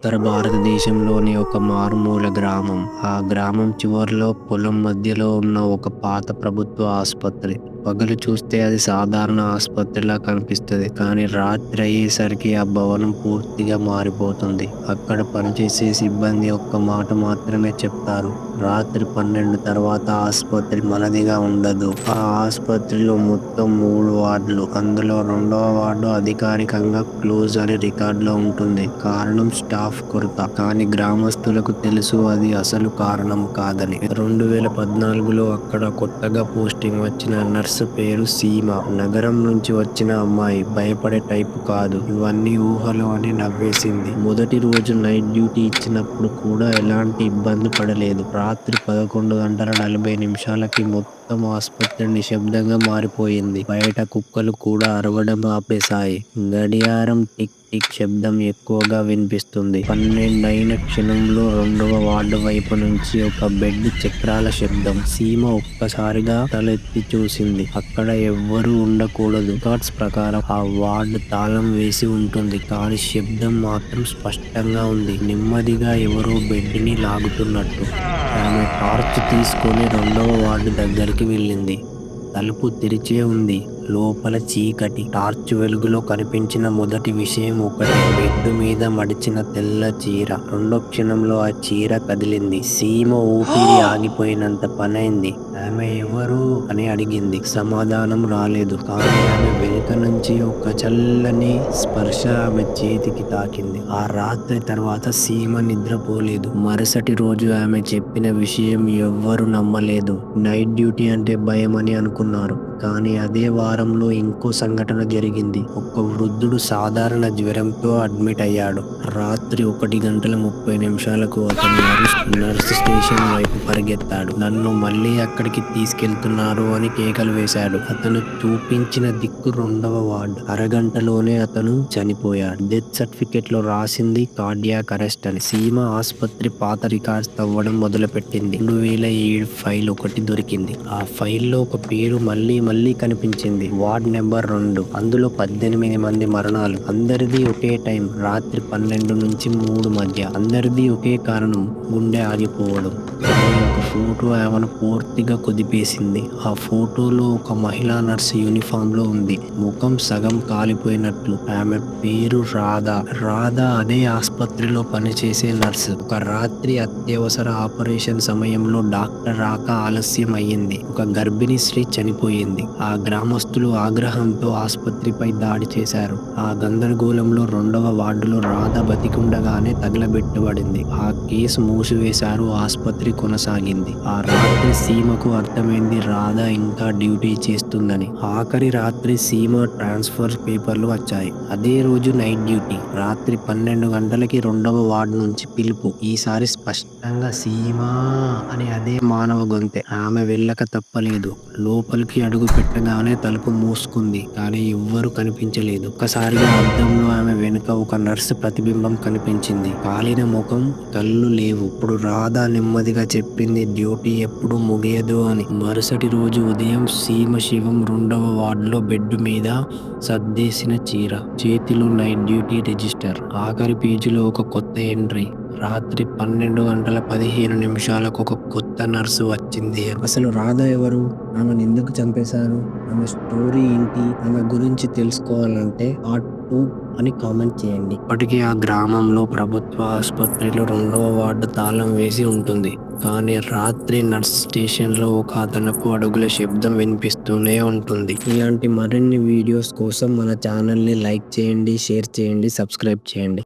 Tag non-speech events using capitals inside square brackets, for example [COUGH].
ఉత్తర భారతదేశంలోని ఒక మారుమూల గ్రామం. ఆ గ్రామం చివర్లో పొలం మధ్యలో ఉన్న ఒక పాత ప్రభుత్వ ఆసుపత్రి పగలు చూస్తే అది సాధారణ ఆసుపత్రిలా కనిపిస్తుంది కానీ రాత్రి అయ్యేసరికి ఆ భవనం పూర్తిగా మారిపోతుంది. అక్కడ పనిచేసే సిబ్బంది ఒక్క మాట మాత్రమే చెప్తారు. రాత్రి పన్నెండు తర్వాత ఆసుపత్రి మనదిగా ఉండదు. ఆ ఆసుపత్రిలో మొత్తం మూడు వార్డులు. అందులో రెండవ వార్డు అధికారికంగా క్లోజ్ అని రికార్డులో ఉంటుంది. కారణం స్టాఫ్ కొరత. కానీ గ్రామస్తులకు తెలుసు అది అసలు కారణం కాదని. రెండు వేల పద్నాలుగులో అక్కడ కొత్తగా పోస్టింగ్ వచ్చిన నర్స్ పేరు సీమ. నగరం నుంచి వచ్చిన అమ్మాయి. భయపడే టైపు కాదు. ఇవన్నీ ఊహలు అని నవ్వేసింది. మొదటి రోజు నైట్ డ్యూటీ ఇచ్చినప్పుడు కూడా ఎలాంటి ఇబ్బంది పడలేదు. రాత్రి పదకొండు గంటల నలభై నిమిషాలకి మొత్తం ఆసుపత్రి నిశ్శబ్దంగా మారిపోయింది. బయట కుక్కలు కూడా అరవడం ఆపేశాయి. గడియారం టిక్ టిక్ శబ్దం ఎక్కువగా వినిపిస్తుంది. పన్నెండైన క్షణంలో రెండవ వార్డు వైపు నుంచి ఒక బెడ్ చక్రాల శబ్దం. సీమ ఒక్కసారిగా తలెత్తి చూసింది. అక్కడ ఎవ్వరూ ఉండకూడదు. రికార్డ్స్ ప్రకారం ఆ వార్డు తాళం వేసి ఉంటుంది. కానీ శబ్దం మాత్రం స్పష్టంగా ఉంది. నెమ్మదిగా ఎవరో బెడ్ని లాగుతున్నట్టు. ఆమె టార్చ్ తీసుకొని రెండవ వార్డు దగ్గరికి వెళ్ళింది. తలుపు తెరిచే ఉంది. లోపల చీకటి. టార్చ్ వెలుగులో కనిపించిన మొదటి విషయం ఒకటే. బెడ్ మీద మడిచిన తెల్ల చీర. రెండో క్షణంలో ఆ చీర కదిలింది. సీమ ఊపిరి [GASPS] ఆగిపోయినంత పనైంది. ఆమె ఎవరు? అని అడిగింది. సమాధానం రాలేదు. కానీ ఆమె వెనుక నుంచి ఒక చల్లని స్పర్శ ఆమె చేతికి తాకింది. ఆ రాత్రి తర్వాత సీమ నిద్రపోలేదు. మరుసటి రోజు ఆమె చెప్పిన విషయం ఎవ్వరూ నమ్మలేదు. నైట్ డ్యూటీ అంటే భయమని అనుకున్నారు. కానీ అదే వారంలో ఇంకో సంఘటన జరిగింది. ఒక వృద్ధుడు సాధారణ జ్వరంతో అడ్మిట్ అయ్యాడు. రాత్రి ఒకటి గంటల ముప్పై నిమిషాలకు అతను నర్స్ స్టేషన్ వైపు పరిగెత్తాడు. నన్ను మళ్ళీ అక్కడికి తీసుకెళ్తున్నారు అని కేకలు వేశాడు. అతను చూపించిన దిక్కు రెండవ వార్డు. అరగంటలోనే అతను చనిపోయాడు. డెత్ సర్టిఫికెట్లో రాసింది కార్డియాక్ అరెస్ట్ అని. సీమ ఆసుపత్రి పాత రికార్డ్స్ తవ్వడం మొదలుపెట్టింది. రెండు వేల ఏడు ఫైల్ ఒకటి దొరికింది. ఆ ఫైల్లో ఒక పేరు మళ్ళీ మళ్ళీ కనిపించింది. వార్డ్ నెంబర్ రెండు. అందులో పద్దెనిమిది మంది మరణాలు. అందరిదీ ఒకే టైం రాత్రి పన్నెండు నుంచి మూడు మధ్య. అందరిది ఒకే కారణం గుండె ఆగిపోవడం. ఒక ఫోటో ఆమెను పూర్తిగా కుదిపేసింది. ఆ ఫోటోలో ఒక మహిళా నర్సు యూనిఫామ్లో ఉంది. ముఖం సగం కాలిపోయినట్లు. ఆమె పేరు రాధా రాధా అదే ఆసుపత్రిలో పనిచేసే నర్సు. ఒక రాత్రి అత్యవసర ఆపరేషన్ సమయంలో డాక్టర్ రాక ఆలస్యం అయ్యింది. ఒక గర్భిణీ స్త్రీ చనిపోయింది. ఆ గ్రామస్తులు ఆగ్రహంతో ఆసుపత్రిపై దాడి చేశారు. ఆ గందరగోళంలో రెండవ వార్డులో రాధ బతికుండగానే తగలబెట్టబడింది. ఆ కేసు మూసివేశారు. ఆసుపత్రి కొనసాగింది. ఆ రాత్రి సీమకు అర్థమైంది రాధ ఇంకా డ్యూటీ వస్తుందని ఆఖరి రాత్రి సీమ ట్రాన్స్ఫర్ పేపర్లు వచ్చాయి. అదే రోజు నైట్ డ్యూటీ. రాత్రి పన్నెండు గంటలకి రెండవ వార్డు నుంచి పిలుపు. ఈసారి స్పష్టంగా సీమా అని అదే మానవ గొంతే. ఆమె వెళ్ళక తప్పలేదు. లోపలికి అడుగు పెట్టగానే తలుపు మూసుకుంది. కానీ ఎవ్వరూ కనిపించలేదు. ఒక్కసారిగా అద్దంలో ఆమె వెనుక ఒక నర్సు ప్రతిబింబం కనిపించింది. కాలిన ముఖం, కళ్ళు లేవు. ఇప్పుడు రాధా నెమ్మదిగా చెప్పింది డ్యూటీ ఎప్పుడు ముగియదు అని. మరుసటి రోజు ఉదయం సీమ శవం రెండవ వార్డులో బెడ్ మీద సర్దేసిన చీర. చేతిలో నైట్ డ్యూటీ రిజిస్టర్. ఆఖరి పేజీలో ఒక కొత్త ఎంట్రీ. రాత్రి పన్నెండు గంటల పదిహేను నిమిషాలకు ఒక కొత్త నర్సు వచ్చింది. అసలు రాధ ఎవరు? ఆమెను ఎందుకు చంపేశారు? ఆమె స్టోరీ ఏంటి? ఆమె గురించి తెలుసుకోవాలంటే పార్ట్ టూ అని కామెంట్ చేయండి. ఇప్పటికీ ఆ గ్రామంలో ప్రభుత్వ ఆసుపత్రిలో రెండవ వార్డు తాళం వేసి ఉంటుంది. కానీ రాత్రి నర్స్ స్టేషన్లో ఒక అదనపు అడుగుల శబ్దం వినిపిస్తూనే ఉంటుంది. ఇలాంటి మరిన్ని వీడియోస్ కోసం మన ఛానల్ని లైక్ చేయండి, షేర్ చేయండి, సబ్స్క్రైబ్ చేయండి.